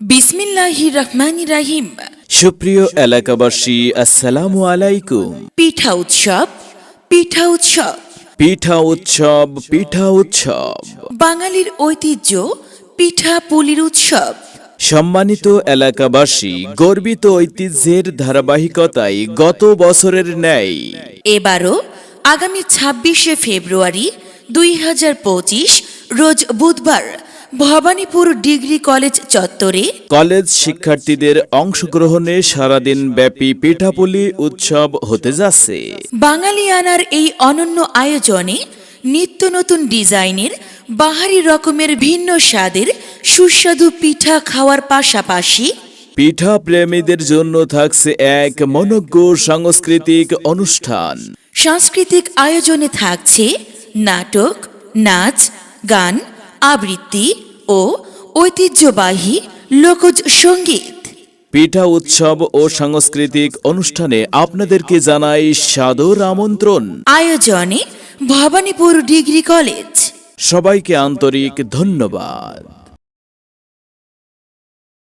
বিসমিল্লাহির রহমান রাহিম। সুপ্রিয় এলাকাবাসী আসসালামু আলাইকুম। পিঠা উৎসব পিঠা উৎসব। পিঠা উৎসব পিঠা উৎসব। বাঙালির ঐতিহ্য পিঠা পুলির উৎসব। সম্মানিত এলাকাবাসী গর্বিত ঐতিহ্যের ধারাবাহিকতায় গত বছরের ন্যায়। এবারও আগামী ছাব্বিশে ফেব্রুয়ারি দুই হাজার পঁচিশ রোজ বুধবার ভবানীপুর ডিগ্রি কলেজ চত্বরে কলেজ শিক্ষার্থীদের অংশগ্রহণে সারাদিন ব্যাপী পিঠাপুলি উৎসব হতে যাচ্ছে। বাঙালিয়ানার এই অনন্য আয়োজনে নিত্য নতুন ডিজাইনের বাহারি রকমের ভিন্ন স্বাদের সুস্বাদু পিঠা খাওয়ার পাশাপাশি পিঠা প্রেমীদের জন্য থাকছে এক মনজ্ঞ সাংস্কৃতিক অনুষ্ঠান। সাংস্কৃতিক আয়োজনে থাকছে নাটক নাচ গান আবৃত্তি ও ঐতিহ্যবাহী লোকজ সংগীত পিঠা উৎসব ও সাংস্কৃতিক অনুষ্ঠানে আপনাদেরকে জানাই সাদর আমন্ত্রণ। আয়োজনে ভবানীপুর ডিগ্রি কলেজ। সবাইকে আন্তরিক ধন্যবাদ।